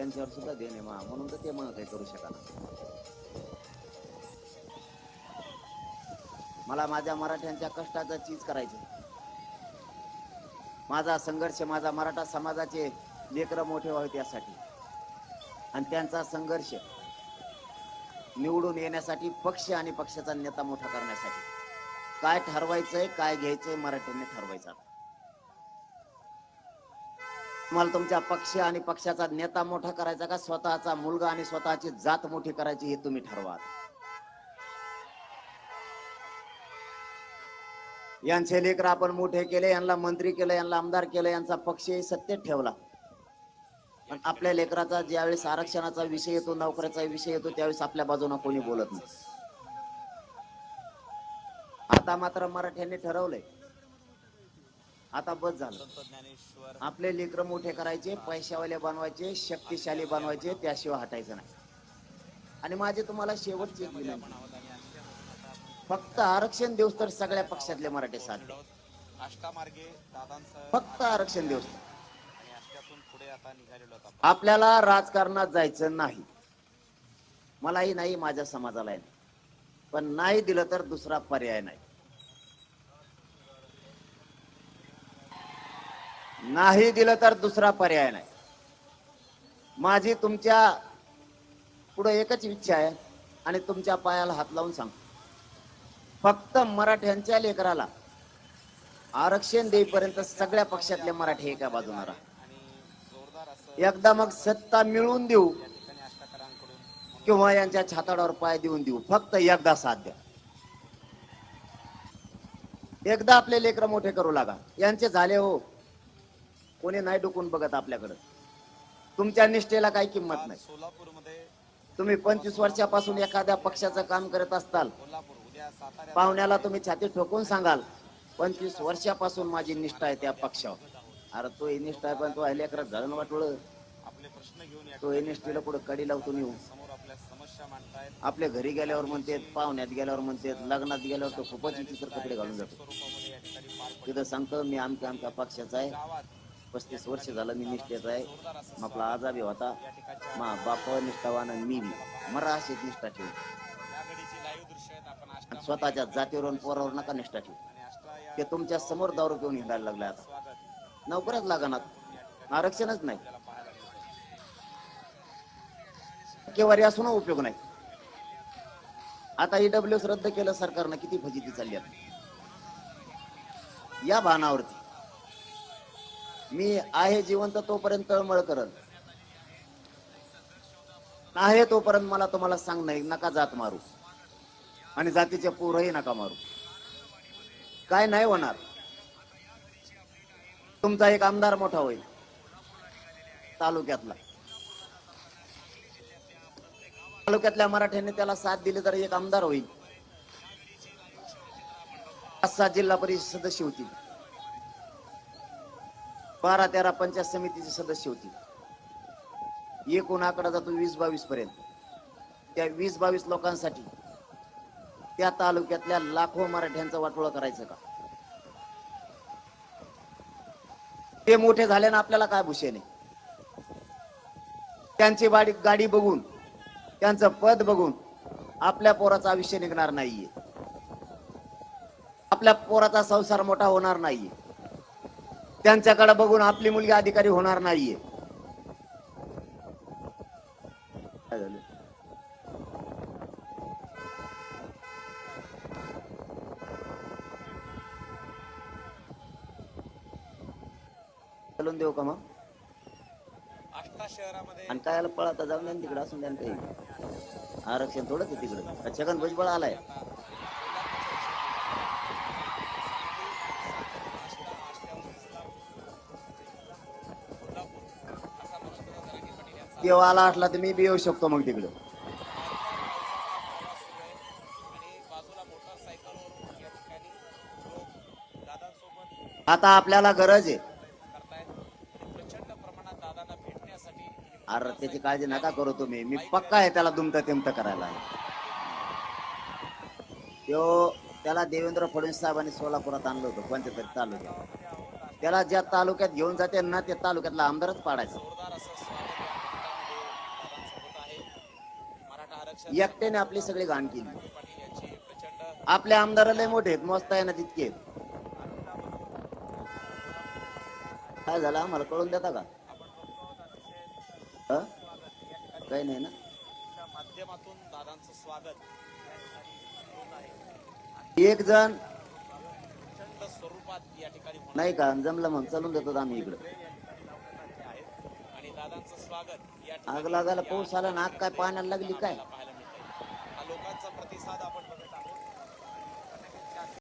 त्यांच्यावर सुद्धा देणे मा म्हणून तर ते मग काही करू शकणार मला माझ्या मराठ्यांच्या कष्टाचा चीज करायचे माझा संघर्ष माझा मराठा समाजाचे लेकरं मोठे व्हावे त्यासाठी आणि त्यांचा संघर्ष निवडून येण्यासाठी पक्ष आणि पक्षाचा नेता मोठा करण्यासाठी. काय ठरवायचंय काय घ्यायचंय मराठ्यांनी ठरवायचं मला तुम्हाला तुमच्या पक्ष आणि पक्षाचा नेता मोठा करायचा का? स्वतःचा मुलगा आणि स्वतःची जात मोठी करायची हे तुम्ही ठरवा. यांचे लेकर आपण मोठे केले यांना मंत्री केलं यांना आमदार केलं यांचा पक्षही सत्तेत ठेवला. पण आपल्या लेकराचा ज्यावेळेस आरक्षणाचा विषय येतो नोकऱ्याचा विषय येतो त्यावेळेस आपल्या बाजूने कोणी बोलत नाही. आता मात्र मराठ्यांनी ठरवलंय आता बस झालं. आपले लेकर मोठे करायचे पैशावाले बनवायचे शक्तिशाली बनवायचे त्याशिवाय हटायचं नाही. आणि माझे तुम्हाला शेवटची फक्त आरक्षण देऊस तर सगळ्या पक्षातले मराठे दादांसह फक्त आरक्षण देऊस. आपल्याला राजकारणात जायचं नाही. मलाही नाही माझ्या समाजालाही नाही. पण नाही दिलं तर दुसरा पर्याय नाही. नाही दिलं तर दुसरा पर्याय नाही. माझी तुमच्यापुढे एकच इच्छा आहे आणि तुमच्या पायाला हात लावून सांगतो. फक्त मराठ्यांच्या लेकराला आरक्षण देईपर्यंत सगळ्या पक्षातले मराठी एका बाजूला राहा. एकदा मग सत्ता मिळवून देऊ किंवा यांच्या छाताडावर पाय देऊन देऊ. फक्त एकदा साथ द्या. एकदा आपले लेकर मोठे करू लागा. यांचे झाले हो. कोणी नाही डुकून बघत आपल्याकडं. तुमच्या निष्ठेला काही किंमत नाही. सोलापूरमध्ये तुम्ही पंचवीस वर्षापासून एखाद्या पक्षाचं काम करत असताल. पाहुण्याला तुम्ही छाती ठोकून सांगाल पंचवीस वर्षापासून माझी निष्ठा आहे त्या पक्षावर. अरे तो ही निष्ठा आहे पण तो झालं आपले प्रश्न घेऊन या तो निष्ठेला पुढे कडी लावतो येऊ? समोर आपल्या समस्या मांडतायत. आपल्या घरी गेल्यावर म्हणते पाहुण्यात गेल्यावर म्हणते लग्नात गेल्यावर तो खूपच विचित्र कपडे घालून जातो. तिथं सांगतो मी आमच्या आमच्या पक्षाचा आहे. पस्तीस वर्ष झालं मी निष्ठेचा आहे. आपला असं आपला आजाबी होता. मा बाप निष्ठावान आणि मी बी. मरा अशीच निष्ठा ठेवू. स्वतःच्या जातीवरून पोरावर नका निष्ठा ठेवू. ते तुमच्यासमोर दारू घेऊन हिंडायला लागले आता. नोकऱ्याच लागणार आरक्षणच नाही. आपल्याला टक्केवारी असून उपयोग नाही. आता ईडब्ल्यूस रद्द केलं सरकारनं किती फजिती चालली आता? या भानावरती. मी आहे जिवंत तोपर्यंत तळमळ करल आहे तोपर्यंत मला तुम्हाला सांग नाही नका जात मारू. आणि जातीचे पोरही नका मारू. काय नाही होणार. तुमचा एक आमदार मोठा होईल. तालुक्यातला. तालुक्यातल्या मराठ्यांनी त्याला साथ दिली तर एक आमदार होईल. पाच जिल्हा परिषद सदस्य होतील. बारा तेरा पंचायत समितीचे सदस्य होती. एकूण आकडा जातो वीस बावीस पर्यंत. त्या वीस बावीस लोकांसाठी त्या तालुक्यातल्या लाखो मराठ्यांचा वाटोळा करायचं का? ते मोठे झाल्यानं आपल्याला काय भूषण नाही त्यांची बाडी गाडी बघून त्यांचं पद बघून आपल्या पोराचं आयुष्य निघणार नाहीये. आपल्या पोराचा संसार मोठा होणार नाहीये. त्यांच्याकडे बघून आपली मुलगी अधिकारी होणार नाहीये. काय झालं? चालून देऊ का मग? आष्टा शहरामध्ये आणि काय पळता जाऊन द्या ना तिकडे असून द्या ना काही. आरक्षण थोडंच आहे तिकडं. छगन भुजबळ आलाय. तेव्हा आला असला तर मी बी येऊ शकतो मग तिकडं. आता आपल्याला गरज आहे. अरे त्याची काळजी नका करू तुम्ही. मी पक्का आहे त्याला दुमत तेमत करायला. तो त्याला देवेंद्र फडणवीस साहेबांनी सोलापुरात आणलं होतं पंचतरी तालुक्यात. त्याला ज्या तालुक्यात घेऊन जाते ना त्या तालुक्यातला आमदारच पाडायचा जोरदार असं स्वागत या एकट्याने आपली सगळी घाण केली. आपल्या आपले आमदार लय मोठे आहेत आहे ना तितके. काय झालं? आम्हाला कळून देता का? काही नाही ना. माध्यमातून दादांचं स्वागत एक जण स्वरूपात या ठिकाणी नाही का? जमलं मग चालून देतो आम्ही इकडं. आणि दादांचं स्वागत आग लागायला पाऊस आला ना आग काय पाण्याला लागली काय? लोकांचा प्रतिसाद आपण बघत आहोत.